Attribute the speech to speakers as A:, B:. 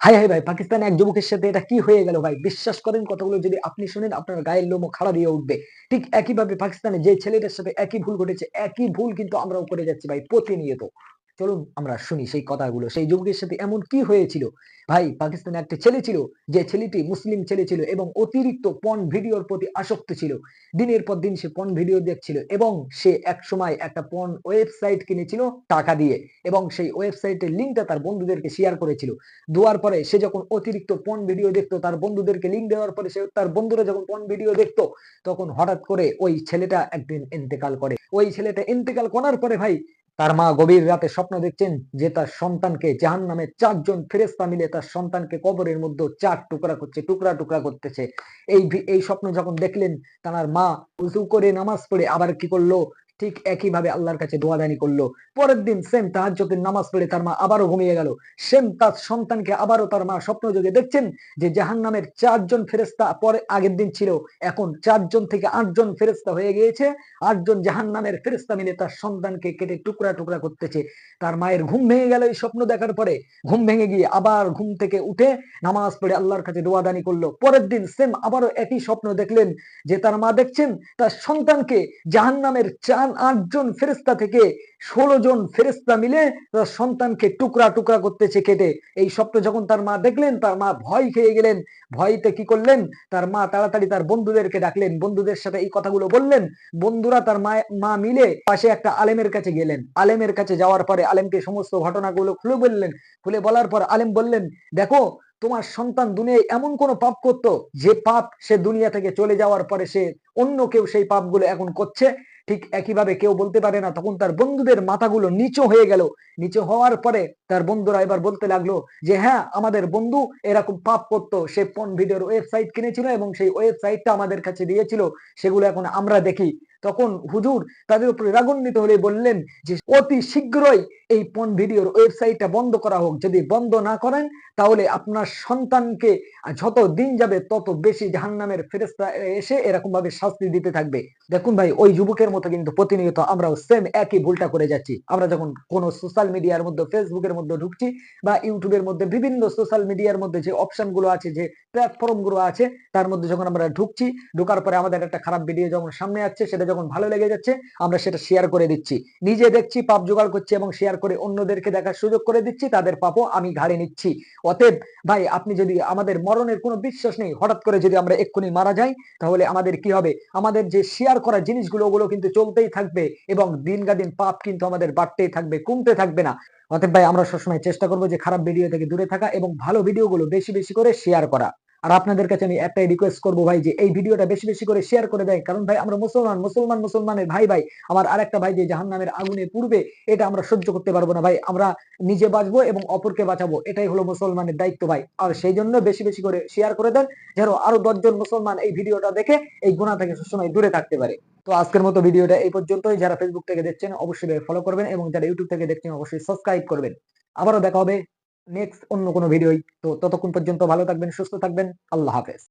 A: High high ভাই, পাকিস্তানে এক যুবকের সাথে এটা কি হয়ে গেল ভাই? বিশ্বাস করেন কথাগুলো যদি আপনি শুনেন, আপনার গায়ের লোমও খাড়া দিয়ে উঠবে। ঠিক একইভাবে পাকিস্তানে যে ছেলেটার সাথে একই ভুল ঘটেছে, একই ভুল কিন্তু আমরাও করে যাচ্ছি ভাই, প্রতিনিয়ত। চলুন আমরা শুনি সেই কথাগুলো। সেই যুবকের সাথে এমন কি হয়েছিল? ভাই, পাকিস্তানে একটা ছেলে ছিল, যে ছেলেটি মুসলিম ছেলে ছিল এবং অতিরিক্ত পন ভিডিওর প্রতি আসক্ত ছিল। দিনের পর দিন সে পন ভিডিও দেখছিল এবং সে এক সময় একটা পন ওয়েবসাইট কিনেছিল টাকা দিয়ে এবং সেই ওয়েবসাইটের লিঙ্কটা তার বন্ধুদেরকে শেয়ার করেছিল। দেওয়ার পরে সে যখন অতিরিক্ত পন ভিডিও দেখতো, তার বন্ধুদেরকে লিঙ্ক দেওয়ার পরে সে, তার বন্ধুরা যখন পন ভিডিও দেখতো, তখন হঠাৎ করে ওই ছেলেটা একদিন ইন্তেকাল করে। ওই ছেলেটা ইন্তেকাল করার পরে ভাই তার মা গভীর রাতে স্বপ্ন দেখছেন যে তার সন্তানকে জাহান নামে চারজন ফেরেস্তা মিলে তার সন্তানকে কবরের মধ্যে চার টুকরা করছে, টুকরা টুকরা করতেছে। এই এই স্বপ্ন যখন দেখলেন, তার মা উজু করে নামাজ পড়ে আবার কি করল? ঠিক একইভাবে আল্লাহর কাছে দোয়াদানি করল। পরের দিন সেম তাহাজ্জুদের নামাজ পড়ে তার মা আবারও ঘুমিয়ে গেল। সেম তার সন্তানকে আবারও তার মা স্বপ্ন যোগে দেখছেন যে জাহান নামের চারজন ফেরেস্তা পরে আগের দিন ছিল। এখন চারজন থেকে আটজন ফেরেস্তা হয়ে গিয়েছে। আটজন জাহান নামের ফেরেস্তা মিলে তার সন্তানকে কেটে টুকরা টুকরা করতেছে। তার মায়ের ঘুম ভেঙে গেল এই স্বপ্ন দেখার পরে। ঘুম ভেঙে গিয়ে আবার ঘুম থেকে উঠে নামাজ পড়ে আল্লাহর কাছে দোয়াদানি করল। পরের দিন সেম আবারও একই স্বপ্ন দেখলেন যে তার মা দেখছেন তার সন্তানকে জাহান নামের চার আটজন ফেরেস্তা থেকে ষোলো জন ফেরেস্তা মিলে তার সন্তানকে টুকরা টুকরা করতেছে কেটে। এই স্বপ্ন যখন তার মা দেখলেন, তার মা ভয় খেয়ে গেলেন। ভয়তে কি করলেন? তার মা তাড়াতাড়ি তার বন্ধুদেরকে ডাকলেন। বন্ধুদের সাথে এই কথাগুলো বললেন। বন্ধুরা তার মা মা মিলে পাশে একটা আলেমের কাছে গেলেন। আলেমের কাছে যাওয়ার পরে আলেমকে সমস্ত ঘটনাগুলো খুলে বললেন। খুলে বলার পর আলেম বললেন, দেখো, তোমার সন্তান দুনিয়ায় এমন কোন পাপ করতো, যে পাপ সে দুনিয়া থেকে চলে যাওয়ার পরে সে অন্য কেউ সেই পাপগুলো এখন করছে। ঠিক একইভাবে কেউ বলতে পারে না, তখন তার বন্ধুদের মাথাগুলো নিচু হয়ে গেল। নিচু হওয়ার পরে তার বন্ধুরা এবার বলতে লাগল যে হ্যাঁ আমাদের বন্ধু এরকম পাপ করতো। সে পন ভিডিওর ওয়েবসাইট কিনেছিল এবং সেই ওয়েবসাইটটা আমাদের কাছে দিয়েছিল। সেগুলো এখন আমরা দেখি। তখন হুজুর তাদের উপরে রাগান্বিত হলে বললেন যে, অতি শীঘ্রই এই পন ভিডিওর ওয়েবসাইটটা বন্ধ করা হোক। যদি বন্ধ না করেন, তাহলে আপনার সন্তানকে যত দিন যাবে তত বেশি জাহান্নামের ফেরেস্তা এসে এরকম ভাবে শাস্তি দিতে থাকবে। দেখুন ভাই, ওই যুবকের মতো কিন্তু প্রতিনিয়ত আমরাও সেম একই ভুলটা করে যাচ্ছি। আমরা যখন কোন সোশ্যাল মিডিয়ার মধ্যে ফেসবুকের মধ্যে ঢুকছি বা ইউটিউবের মধ্যে বিভিন্ন সোশ্যাল মিডিয়ার মধ্যে যে অপশনগুলো আছে, যে প্ল্যাটফর্মগুলো আছে, তার মধ্যে যখন আমরা ঢুকছি, ঢোকার পরে আমাদের একটা খারাপ ভিডিও যখন সামনে আসছে, সেটা যখন ভালো লেগে যাচ্ছে, আমরা সেটা শেয়ার করে দিচ্ছি। নিজে দেখছি, পাপ জোগাড় করছি এবং শেয়ার করে অন্যদেরকে দেখার সুযোগ করে দিচ্ছি, তাদের পাপও আমি ঘাড়ে নিচ্ছি। অতএব ভাই, আপনি যদি আমাদের মরণের কোনো বিশ্বাস নেই, হঠাৎ করে যদি আমরা এক্ষুনি মারা যাই, তাহলে আমাদের কি হবে? আমাদের যে শেয়ার করা জিনিসগুলো, ওগুলো কিন্তু চলতেই থাকবে এবং দিনগা দিন পাপ কিন্তু আমাদের বাড়তেই থাকবে, কমতে থাকবে না। অতএব ভাই, আমরা সবসময় চেষ্টা করব যে খারাপ ভিডিও থেকে দূরে থাকা এবং ভালো ভিডিওগুলো বেশি বেশি করে শেয়ার করা। আর আপনাদের কাছে আমি একটাই রিকোয়েস্ট করব ভাই যে এই ভিডিওটা বেশি বেশি করে শেয়ার করে দেয়। কারণ ভাই, আমরা মুসলমান মুসলমান, মুসলমানের ভাই ভাই। আমার আরেকটা ভাই যে জাহান নামের আগুনে পূর্বে এটা আমরা সহ্য করতে পারব না ভাই। আমরা নিজে বাঁচবো এবং অপরকে বাঁচাবো। এটাই হলো মুসলমানের দায়িত্ব ভাই। আর সেই জন্য বেশি বেশি করে শেয়ার করে দেন, যেন আরও দশজন মুসলমান এই ভিডিওটা দেখে এই গুণা থেকে সবসময় দূরে থাকতে পারে। তো আজকের মতো ভিডিওটা এই পর্যন্তই। যারা ফেসবুক থেকে দেখছেন, অবশ্যই ফলো করবেন এবং যারা ইউটিউব থেকে দেখছেন, অবশ্যই সাবস্ক্রাইব করবেন। আবারও দেখা হবে নেক্সট অন্য কোনো ভিডিওই তো ততক্ষণ পর্যন্ত ভালো থাকবেন, সুস্থ থাকবেন। আল্লাহ হাফেজ।